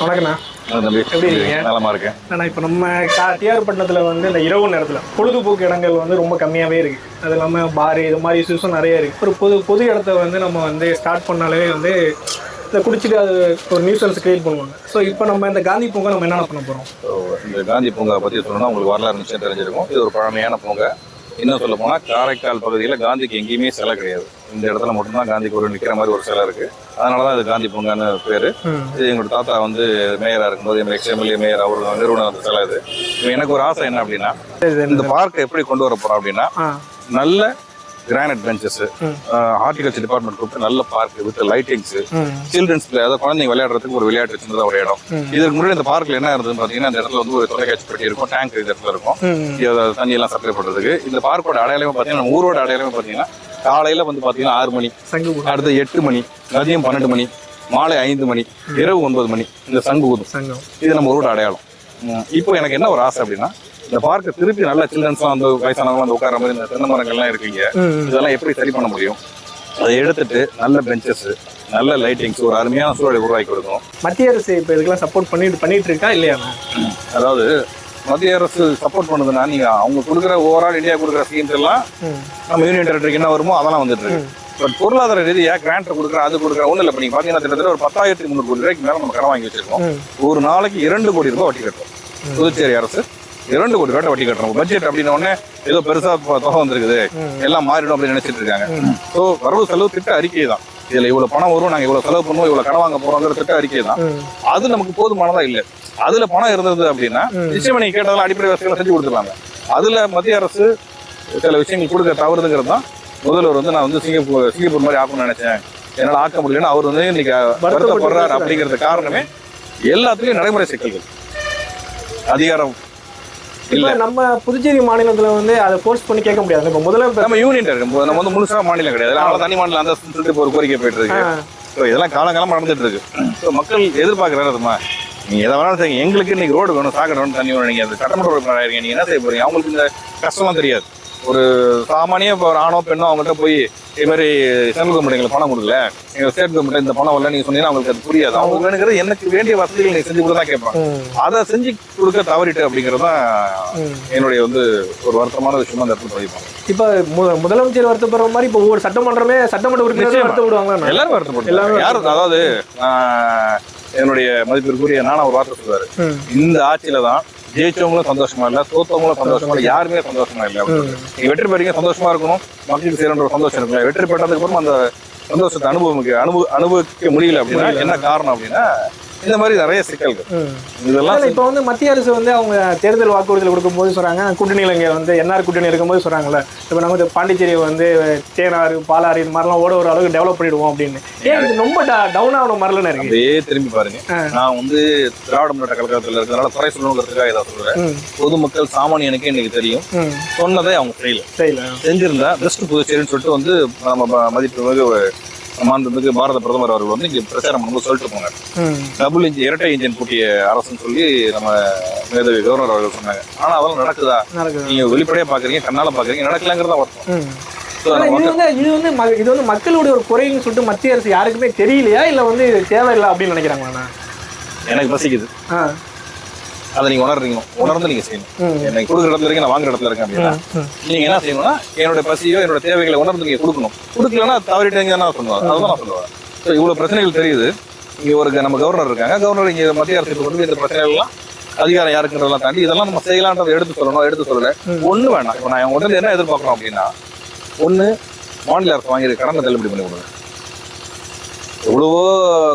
வணக்கண்ணா எப்படி இருக்கீங்க? நலமா இருக்கேன். ஆனால் இப்போ நம்ம கா டிஆர் பட்டணத்தில் வந்து இந்த இரவு நேரத்தில் பொழுதுபோக்கு இடங்கள் வந்து ரொம்ப கம்மியாகவே இருக்குது அது இல்லாமல் பாரு இது மாதிரி இஷ்யூஸும் நிறைய இருக்குது ஒரு பொது பொது இடத்த வந்து நம்ம வந்து ஸ்டார்ட் பண்ணாலே வந்து இதை குடிச்சிட்டு அது ஒரு நியூசன்ஸ் கிரியேட் பண்ணுவாங்க. ஸோ இப்போ நம்ம இந்த காந்தி பூங்கா நம்ம என்னென்ன பண்ண போகிறோம் இந்த காந்தி பூங்கா பற்றி சொல்லணும்னா உங்களுக்கு வரலாறு நிச்சயம் தெரிஞ்சிருக்கும். இது ஒரு பழமையான பூங்கா. இன்னும் சொல்ல போனால் காரைக்கால் பகுதியில் காந்திக்கு எங்கேயுமே சிலை கிடையாது. இந்த இடத்துல மட்டும்தான் காந்திக்கு ஒரு நிற்கிற மாதிரி ஒரு சிலை இருக்கு. அதனால தான் இது காந்தி பூங்கான்னு பேர். இது எங்களோட தாத்தா வந்து மேயராக இருக்கும்போது எங்கள் எக்ஸ். எம்எல்ஏ மேயர் அவர் நிறுவனம் அந்த சிலை இது எனக்கு ஒரு ஆசை என்ன அப்படின்னா இந்த பார்க்கை எப்படி கொண்டு வர போகிறோம் அப்படின்னா நல்ல கிரானைட் பெஞ்சஸ். ஹார்டிகல்ச்சர் டிபார்ட்மெண்ட் கூப்பிட்டு நல்ல பார்க் வித் லைட்டிங்ஸ் சில்ட்ரன்ஸ் அதாவது குழந்தைங்க விளையாடுறதுக்கு ஒரு விளையாட்டு சின்னதா ஒரு இடம். இதுக்கு முன்னாடி இந்த பார்க்ல என்ன இருந்ததுன்னு பாத்தீங்கன்னா அந்த இடத்துல வந்து ஒரு தொலைக்காட்சி பெட்டி இருக்கும் டேங்க் இந்த இடத்துல இருக்கும். தண்ணி எல்லாம் சப்ளை பண்றதுக்கு. இந்த பார்க்கோட அடையாளமே பாத்தீங்கன்னா ஊரோட அடையாளமே பாத்தீங்கன்னா காலையில வந்து பாத்தீங்கன்னா ஆறு மணி. அடுத்து எட்டு மணி மதியம் பன்னெண்டு மணி மாலை ஐந்து மணி இரவு ஒன்பது மணி இந்த சங்கு ஊதும். இது நம்ம ஊரோட அடையாளம். இப்போ எனக்கு என்ன ஒரு ஆசை அப்படின்னா இந்த பார்க்கை திருப்பி நல்ல சில்ட்ரன்ஸ்லாம் வந்து வயசானவங்க வந்து உட்கார மாதிரி இந்த தென்னை மரங்கள்லாம் இருக்கீங்க. இதெல்லாம் எப்படி சரி பண்ண முடியும்? அதை எடுத்துட்டு நல்ல பெஞ்சஸ் நல்ல லைட்டிங்ஸ் ஒரு அருமையான சூழலை உருவாக்கி கொடுக்கணும். மத்திய அரசு இப்போ இதுக்கெல்லாம் சப்போர்ட் பண்ணிட்டு பண்ணிட்டு இருக்கா இல்லையாண்ணா அதாவது மத்திய அரசு சப்போர்ட் பண்ணுதுன்னா நீங்க அவங்க கொடுக்குற ஓவரால் இந்தியா கொடுக்குற ஸ்கீம்ஸ் எல்லாம் நம்ம யூனியன் டெரிட்டரிக்கு என்ன வருமோ அதெல்லாம் வந்துட்டு இருக்கு. பட் பொருளாதார ரீதியா கிராண்ட் கொடுக்குற அது கொடுக்குற ஒண்ணு இல்லை. இப்போ நீங்க பாத்தீங்கன்னா கிட்டத்தட்ட ஒரு பத்தாயிரத்தி முந்நூறு கோடி ரூபாய்க்கு மேல நம்ம கடன் வாங்கி வச்சிருக்கோம். ஒரு நாளைக்கு இரண்டு கோடி ரூபாய் வட்டி கட்டுறோம். புதுச்சேரி அரசு இரண்டு கோடி ரூபாய் வட்டி கட்டுறோம் பட்ஜெட் அப்படின்ன உடனே ஏதோ பெருசா தொகை வந்திருக்குது. எல்லாம் மாறிடும் அப்படின்னு நினைச்சிட்டு இருக்காங்க. ஸோ வரவு செலவு திட்ட அறிக்கை தான். இதுல இவ்வளவு பணம் வரும் நாங்க இவ்வளவு செலவு பண்ணுவோம் இவ்வளவு கடன் வாங்க போறோங்கிற திட்ட அறிக்கை தான். அது நமக்கு போதுமானதா இல்ல. அதுல பணம் இருந்தது அப்படின்னா. நிச்சயமா நீங்க கேட்டதெல்லாம் அடிப்படை வசதிகளை செஞ்சு கொடுத்துருவாங்க அதுல மத்திய அரசு சில விஷயங்கள் கொடுக்க தவறுதுங்கிறது தான் முதல்வர் வந்து நான் வந்து சிங்கப்பூர் சிங்கப்பூர் மாதிரி ஆக்கணும்னு நினைச்சேன். என்னால ஆக்க முடியலன்னு அவர் வந்து இன்னைக்கு வருத்தப்படுறாரு அப்படிங்கிறது காரணமே எல்லாத்துலயும் நடைமுறை சிக்கல்கள். அதிகாரம் இல்ல. நம்ம புதுச்சேரி மாநிலத்தில் வந்து அதை ஃபோர்ஸ் பண்ணி கேட்க முடியாது. இப்போ முதல்ல நம்ம யூனியன் டெரிட்டரி நம்ம வந்து முழுசா மாநிலம் கிடையாது. அதனால தனி மாநிலம். அந்த சொல்லிட்டு ஒரு கோரிக்கை போயிட்டு இருக்கு. ஸோ இதெல்லாம் காலங்காலமா நடந்துட்டு இருக்கு. ஸோ மக்கள் எதிர்பார்க்கறாருமா நீங்க எதை வேணாலும் செய்யுங்க. எங்களுக்கு இன்னைக்கு ரோடு வேணும் சாக்கடை வேணும் தண்ணி வேணும். நீங்க அது சட்டமன்ற உறுப்பினர் ஆயிருங்க. என்ன செய்ய போறீங்க? அவங்களுக்கு இந்த கஷ்டம்லாம் தெரியாது. ஒரு சாமானிய இப்போ ஒரு ஆணோ பெண்ணோ அவங்கள்ட்ட போய் இது மாதிரி சென்ட்ரல் கவர்மெண்ட் எங்களுக்கு பணம் கொடுக்கல. எங்க ஸ்டேட் கவர்மெண்ட் இந்த பணம் வரல நீங்க சொன்னீங்கன்னா அவங்களுக்கு அது புரியாது. அவங்களுக்கு வேணுங்கிறது எனக்கு வேண்டிய வசதிகள் நீங்க செஞ்சு கொடுத்தா கேட்பாங்க. அதை செஞ்சு கொடுக்க தவறிட்டு அப்படிங்கிறது தான். என்னுடைய வந்து ஒரு வருத்தமான விஷயமா அந்த இடத்துல பதிப்பாங்க இப்போ முதலமைச்சர் வருத்தப்படுற மாதிரி இப்போ ஒவ்வொரு சட்டமன்றமே சட்டமன்ற உறுப்பினரே நிச்சயமா. வருத்தப்படுவாங்களா எல்லாரும் வருத்தப்படுறாங்க எல்லாரும் யாரும் அதாவது என்னுடைய மதிப்பிற்குரிய நானா ஒரு வார்த்தை சொல்லுவாரு. இந்த ஆட்சியில தான் ஜெயிச்சவங்களும் சந்தோஷமா இல்ல தோத்தவங்களும் சந்தோஷமா இல்ல யாருமே சந்தோஷமா இல்ல. நீங்க வெற்றி பெறீங்க சந்தோஷமா இருக்கணும். மக்களுக்கு சேரன்ற ஒரு சந்தோஷம் இருக்குல்ல வெற்றி பெற்றதுக்கு அப்புறம் அந்த சந்தோஷத்தை அனுபவம் அனுபவ அனுபவிக்க முடியல அப்படின்னா என்ன காரணம் அப்படின்னா இந்த மாதிரி நிறைய சிக்கல்கள். இதெல்லாம் இப்போ வந்து மத்திய அரசு வந்து அவங்க தேர்தல் வாக்குறுதிகள் கொடுக்கும்போது சொல்றாங்க. கூட்டணியில் இங்கே வந்து என்ஆர் கூட்டணி இருக்கும்போது சொல்றாங்கல்ல. இப்போ நம்ம வந்து பாண்டிச்சேரி வந்து தேனாறு பாலாறு இது மாதிரிலாம் ஓட ஒரு அளவுக்கு டெவலப் பண்ணிடுவோம் அப்படின்னு. ஏன் இது ரொம்ப டவுன் ஆகணும் மாதிரிலாம் இருக்கு? அப்படியே திரும்பி பாருங்க. நான் வந்து திராவிட முன்னேற்ற கழகத்துல இருக்கிறதுனால துறை சொல்லணுங்கிறதுக்காக இதை சொல்றேன். ம். பொதுமக்கள் சாமானியனுக்கு இன்னைக்கு தெரியும். சொன்னதை அவங்க செய்யல. சரியில்ல செஞ்சிருந்தா பெஸ்ட் புதுச்சேரின்னு சொல்லிட்டு வந்து நம்ம ம- மதிப்புமிகு மாண்புமிகு பாரத பிரதமர் அவர்கள் வந்து இங்க பிரச்சாரம் பண்ணும்போது சொல்லிட்டு ம். டபுள் இன்ஜின் இரட்டை இன்ஜின் கூட்டிய அரசுன்னு சொல்லி நம்ம மேதவி கவர்னர் அவர்கள் சொன்னாங்க. ஆனா அதெல்லாம் நடக்குதா? நீங்க வெளிப்படையா பாக்குறீங்க கண்ணால பாக்குறீங்க நடக்கலங்கிறதா வருத்தம் இது வந்து இது வந்து இது வந்து மக்களுடைய ஒரு குறைன்னு சொல்லிட்டு மத்திய அரசு யாருக்குமே தெரியலையா? இல்ல வந்து தேவையில்லை அப்படின்னு நினைக்கிறாங்களாண்ணா எனக்கு பசிக்குது அதை நீங்க உணர்றீங்க. உணர்ந்து நீங்க செய்யணும். எனக்கு கொடுக்குற இடத்துல இருக்கேன் நான் வாங்குற இடத்துல இருக்கேன் அப்படின்னா. நீங்க என்ன செய்யணும்னா என்னோட பசியோ என்னோட தேவைகளை உணர்ந்து நீங்க கொடுக்கணும். கொடுக்கலன்னா தவறிட்டீங்க நான் சொல்லுவேன் அதுதான் நான் சொல்லுவேன். ஸோ இவ்வளவு பிரச்சனைகள் தெரியுது. இங்க ஒரு நம்ம கவர்னர் இருக்காங்க. கவர்னர் இங்க மத்திய அரசு கொண்டு இந்த பிரச்சனைகள் எல்லாம் அதிகாரம் யாருக்குன்றதெல்லாம் தாண்டி இதெல்லாம் நம்ம செய்யலான்றதை எடுத்து சொல்லணும் எடுத்து சொல்லல. ஒண்ணு வேணாம். இப்போ நான் உடனே என்ன எதிர்பார்க்கறோம் அப்படின்னா ஒண்ணு மாநில அரசு வாங்கி கடனை தள்ளுபடி பண்ணி கொடுங்க. எவ்வளவோ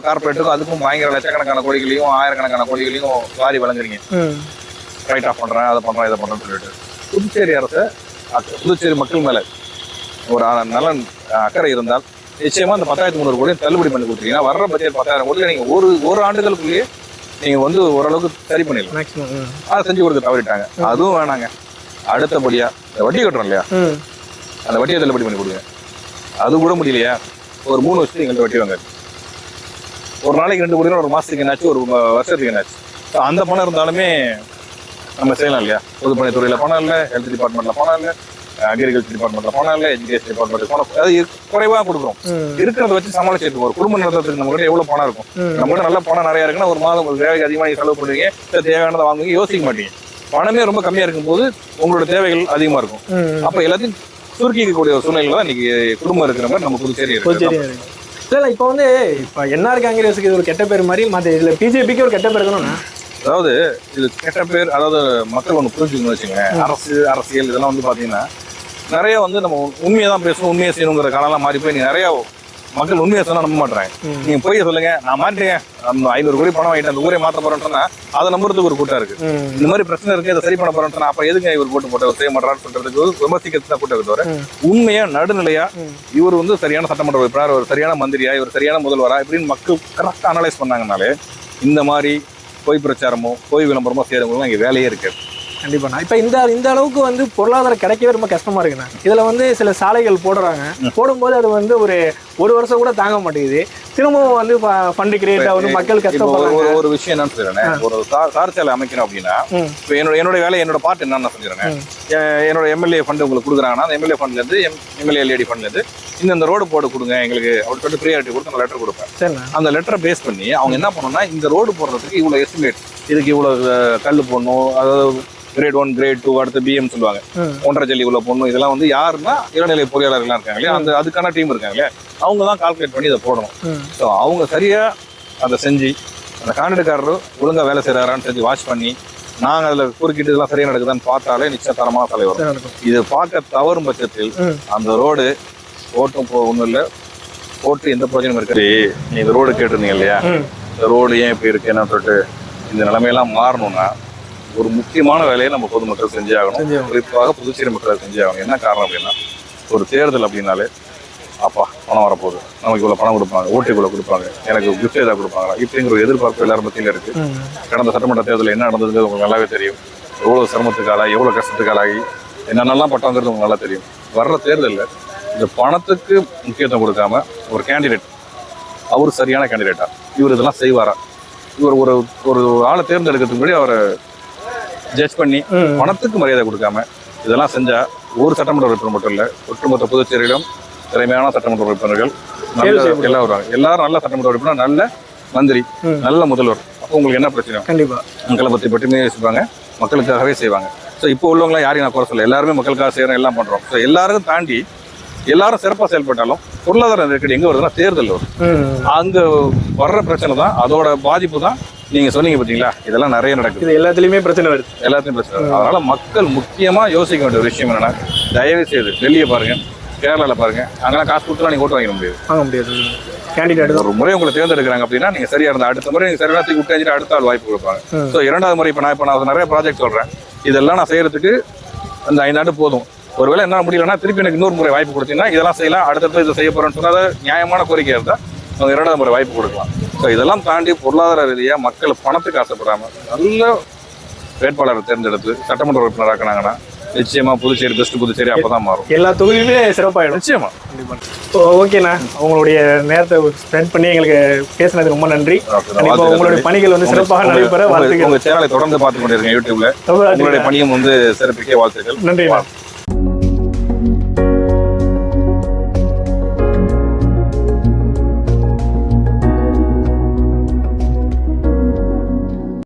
கார்பரேட்டுக்கும் அதுக்கும் பயங்கர லட்சக்கணக்கான கோடிகளையும் ஆயிரக்கணக்கான கோடிகளையும் வாரி வழங்குறீங்க. ரைட் ஆஃப் பண்றேன் அதை பண்றேன் இதை பண்றேன்னு சொல்லிட்டு. புதுச்சேரி அரசு புதுச்சேரி மக்கள் மேல ஒரு அஹ், அக்கறை இருந்தால் நிச்சயமா அந்த பத்தாயிரத்தி முந்நூறு கோடியை தள்ளுபடி பண்ணி கொடுத்தீங்கன்னா வர்ற பட்ஜெட் பத்தாயிரம் கோடியில் நீங்க ஒரு ஒரு ஆண்டுகளுக்குள்ளேயே நீங்க வந்து ஓரளவுக்கு சரி பண்ணிடலாம். அதை செஞ்சு கொடுக்க தவறிட்டாங்க. அதுவும் வேணாங்க. அடுத்தபடியா வட்டி கட்டுறோம் இல்லையா? அந்த வட்டியை தள்ளுபடி பண்ணி கொடுங்க. அது கூட முடியலையா? ஒரு மூணு வருஷத்துக்கு எங்கள்கிட்ட வட்டி வாங்க ஒரு நாளைக்கு ரெண்டு கோடி ஒரு மாசத்துக்கு என்னாச்சு ஒரு வருஷத்துக்கு என்னாச்சு அந்த பணம் இருந்தாலுமே நம்ம செய்யலாம் இல்லையா பொதுப்பணித்துறையில பணம் இல்லை ஹெல்த் டிபார்ட்மெண்ட்ல பணம் இல்லை அக்ரிகல்ச்சர் டிபார்ட்மெண்ட்ல போனால் இல்லை எஜுகேஷன் டிபார்ட்மெண்ட் போனால் அது குறைவா கொடுக்குறோம். இருக்கிறத வச்சு சமாளிச்சுட்டு. ஒரு குடும்பம் நடத்துறதுக்கு நம்ம கிட்ட எவ்வளவு பணம் இருக்கும். நம்ம கிட்ட நல்ல பணம் நிறைய இருக்குன்னா ஒரு மாதம் ஒரு தேவைக்கு அதிகமாக செலவு பண்ணுவீங்க தேவையானதை வாங்குவீங்க யோசிக்க மாட்டீங்க பணமே ரொம்ப கம்மியா இருக்கும்போது உங்களோட தேவைகள் அதிகமா இருக்கும். அப்ப எல்லாத்தையும் சுருக்கிக்கக்கூடிய ஒரு சூழ்நிலை தான் இன்னைக்கு குடும்பம் இருக்கிற மாதிரி நம்ம புதுச்சேரி இருக்கு. இல்ல இல்ல இப்போ வந்து இப்போ என்ஆர் காங்கிரஸுக்கு இது ஒரு கெட்ட பேர் மாதிரி மற்ற இதுல பிஜேபிக்கு ஒரு கெட்ட பேர் இருக்கணும்னா? அதாவது இது கெட்ட பேர் அதாவது மக்கள் ஒன்று புரிஞ்சுக்கணும்னு வச்சுங்க அரசு அரசியல் இதெல்லாம் வந்து பாத்தீங்கன்னா நிறைய வந்து நம்ம உண்மையை தான் பேசணும் உண்மையை செய்யணுங்கிற காலம்லாம் மாறி போய் நீ நிறைய மக்கள் உண்மையை சொன்னா நம்ப மாட்டேறாங்க ம். நீங்க போய் சொல்லுங்க நான் மாட்டேன் ஐநூறு கோடி பணம் வாங்கிட்டு அந்த ஊரே மாத்த போறேன்னு சொன்னா அதை நம்புறதுக்கு ஒரு கூட்டம் இருக்கு. இந்த மாதிரி பிரச்சனை இருக்கு இதை சரி பண்ண போறேன்னு சொன்னா அப்ப எதுங்க இவர் போட்டு போட்ட செய்ய மாட்டான்னு சொல்றதுக்கு விமர்சிக்கிறது தான் கூட்டம் தவிர. உண்மையா நடுநிலையா. இவர் வந்து சரியான சட்டமன்ற உறுப்பினர் ஒரு சரியான மந்திரியா இவர் சரியான முதல்வரா இப்படின்னு மக்கள் கரெக்டா அனலைஸ் பண்ணாங்கனாலே இந்த மாதிரி பொய் பிரச்சாரமோ பொய் விளம்பரமோ செய்யறவங்களும் இங்க வேலையே இருக்கு கண்டிப்பாண்ணா இப்போ இந்த இந்த அளவுக்கு வந்து பொருளாதாரம் கிடைக்கவே ரொம்ப கஷ்டமா இருக்குண்ணா. இதுல வந்து சில சாலைகள் போடுறாங்க. போடும்போது அது வந்து ஒரு ஒரு வருஷம் கூட தாங்க மாட்டேங்குது. திரும்பவும் வந்து ஃபண்டு கிரியேட் ஆகுது மக்கள் கஷ்டப்படுறாங்க ஒரு ஒரு விஷயம் என்னன்னு சொல்றேன் ஒரு தார் சாலை அமைக்கணும் அப்படின்னா. இப்போ என்னோட என்னோட வேலை என்னோட பார்ட் என்னன்னு சொல்லிடுறேன் என்னோட எம்எல்ஏ ஃபண்ட் உங்களுக்கு கொடுக்குறாங்கன்னா அந்த எம்எல்ஏ ஃபண்ட்ல இருந்து எம்எல்ஏ லேடி ஃபண்ட்ல இருந்து இந்த இந்த ரோடு போட கொடுங்க எங்களுக்கு அப்படி சொல்லிட்டு ப்ரியாரிட்டி கொடுத்து நான் லெட்டர் கொடுப்பேன். அந்த லெட்டரை பேஸ் பண்ணி அவங்க என்ன பண்ணணும்னா இந்த ரோடு போடுறதுக்கு இவ்வளோ எஸ்டிமேட் இதுக்கு இவ்வளோ கல் போடணும் அதாவது கிரேட் ஒன் கிரேட் டூ அடுத்து பிஎம் சொல்லுவாங்க. ஒன்றரை ஜல்லி இவ்வளோ போடணும். இதெல்லாம் வந்து யாருன்னா இளநிலை பொறியாளர்கள்லாம் இருக்காங்க இல்லையா? அந்த அதுக்கான டீம் இருக்காங்க இல்லையா? அவங்க தான் கால்குலேட் பண்ணி இதை போடணும். ஸோ அவங்க சரியா அதை செஞ்சு அந்த கான்ட்ராக்டக்காரர் ஒழுங்கா வேலை செய்கிறாரான்னு செஞ்சு வாட்ச் பண்ணி நாங்கள் அதில் குறுக்கிட்டு இதெல்லாம் சரியா நடக்குதான்னு பார்த்தாலே நிச்சயம் தரமான சாலை வரும் சரி நடக்கும். இது பார்க்க தவறும் பட்சத்தில். அந்த ரோடு போட்டும் போ ஒன்றும் இல்லை. போட்டு எந்த பிரயோஜனம் இருக்கு நீ இந்த ரோடு கேட்டிருந்தீங்க இல்லையா. இந்த ரோடு ஏன் இப்படி இருக்கு என்ன சொல்லிட்டு இந்த நிலைமையெல்லாம் மாறணும்னா ஒரு முக்கியமான வேலையை நம்ம பொதுமக்கள் செஞ்சே ஆகணும். குறிப்பாக புதுச்சேரி மக்கள் செஞ்சே ஆகணும். என்ன காரணம் அப்படின்னா ஒரு தேர்தல் அப்படின்னாலே அப்பா பணம் வரப்போகுது. நமக்கு இவ்வளோ பணம் கொடுப்பாங்க. ஓட்டு இவ்வளோ கொடுப்பாங்க. எனக்கு கிஃப்ட் ஏதாவது கொடுப்பாங்களா? இப்படிங்கிற ஒரு எதிர்பார்ப்பு எல்லாரும் மத்தியில இருக்கு. கடந்த சட்டமன்ற தேர்தலில் என்ன நடந்ததுங்கிறது உங்களுக்கு நல்லாவே தெரியும். எவ்வளோ சிரமத்துக்கு ஆளாகி எவ்வளோ கஷ்டத்துக்கு ஆளாகி என்னென்னலாம் பட்டோங்கிறது உங்களுக்கு நல்லா தெரியும். வர்ற தேர்தலில் இந்த பணத்துக்கு முக்கியத்துவம் கொடுக்காம ஒரு கேண்டிடேட் அவர் சரியான கேண்டிடேட்டா இவர் இதெல்லாம் செய்வாரா? இவர் ஒரு ஒரு ஆளை தேர்ந்தெடுக்கிறதுக்கு முன்னாடி அவரை ஜட்ஜ் பண்ணி. பணத்துக்கு மரியாதை கொடுக்காம இதெல்லாம் செஞ்சா ஒரு சட்டமன்ற உறுப்பினர் மட்டும் இல்லை ஒட்டுமொத்த புதுச்சேரியிலும் திறமையான சட்டமன்ற உறுப்பினர்கள். எல்லாம் வருவாங்க எல்லாரும் நல்ல சட்டமன்ற உறுப்பினர் நல்ல மந்திரி. நல்ல முதல்வர் அப்போ உங்களுக்கு என்ன பிரச்சனை கண்டிப்பா மக்களை பற்றி மட்டுமே யோசிப்பாங்க மக்களுக்காகவே செய்வாங்க ஸோ இப்போ உள்ளவங்களாம் யாரையும் நான் குறை சொல்ல எல்லாருமே மக்களுக்காக செய்கிறோம் எல்லாம் பண்ணுறோம் ஸோ எல்லாருக்கும் தாண்டி எல்லாரும் சிறப்பாக செயல்பட்டாலும் பொருளாதார நெருக்கடி எங்கே வருதுன்னா தேர்தல் வரும். அங்கே வர்ற பிரச்சனை தான் அதோட பாதிப்பு தான் நீங்கள் சொன்னீங்க பார்த்தீங்களா இதெல்லாம் நிறைய நடக்குது. இது எல்லாத்துலயுமே பிரச்சனை வருது. எல்லாத்தையும் பிரச்சனை வருது. அதனால மக்கள் முக்கியமாக யோசிக்க வேண்டிய ஒரு விஷயம் என்னன்னா தயவு செய்து டெல்லியை பாருங்க கேரளாவில் பாருங்க அங்கெல்லாம் காசு கொடுத்துலாம் நீங்கள் ஓட்டு வாங்கிட முடியாது. வாங்க முடியாது. கேண்டிடேட் ஒரு முறை உங்களை தேர்ந்தெடுக்கிறாங்க அப்படின்னா நீங்கள் சரியா இருந்தா அடுத்த முறை நீங்கள் சரியான தூக்கி விட்டு அடுத்த ஆள் வாய்ப்பு கொடுப்பாங்க. ஸோ இரண்டாவது முறை இப்போ நான் இப்போ நான் நிறைய ப்ராஜெக்ட் சொல்கிறேன் இதெல்லாம் நான் செய்யறதுக்கு அந்த ஐந்தாண்டு போதும். ஒருவேளை என்ன முடியலன்னா திருப்பி எனக்கு இன்னொரு முறை வாய்ப்பு கொடுத்தீங்கன்னா இதெல்லாம் செய்யலாம் அடுத்தது இதை செய்ய போறேன்னு சொன்னா நியாயமான கோரிக்கை இருந்தால் அவங்க இரண்டாவது முறை வாய்ப்பு கொடுக்கலாம். ஸோ இதெல்லாம் தாண்டி பொருளாதார ரீதியாக மக்கள் பணத்துக்கு ஆசைப்படாம நல்ல வேட்பாளரை தேர்ந்தெடுத்து சட்டமன்ற உறுப்பினர் ஆக்கினாங்கன்னா நிச்சயமா புதுச்சேரி பெஸ்ட் புதுச்சேரி அப்பதான் மாறும். எல்லா தொகுதியுமே சிறப்பாயிடும். நிச்சயமா. ஓகேண்ணா உங்களுடைய நேரத்தை ஸ்பெண்ட் பண்ணி எங்களுக்கு பேசினது ரொம்ப நன்றி. உங்களுடைய பணிகள் வந்து சிறப்பாக நடைபெற வாழ்த்துக்கள். உங்க சேனலை தொடர்ந்து பார்த்து கொண்டிருக்கேன் யூடியூப்ல உங்களுடைய நன்றி பணியும் வந்து சிறப்பிக்க வாழ்த்துக்கள். நன்றிண்ணா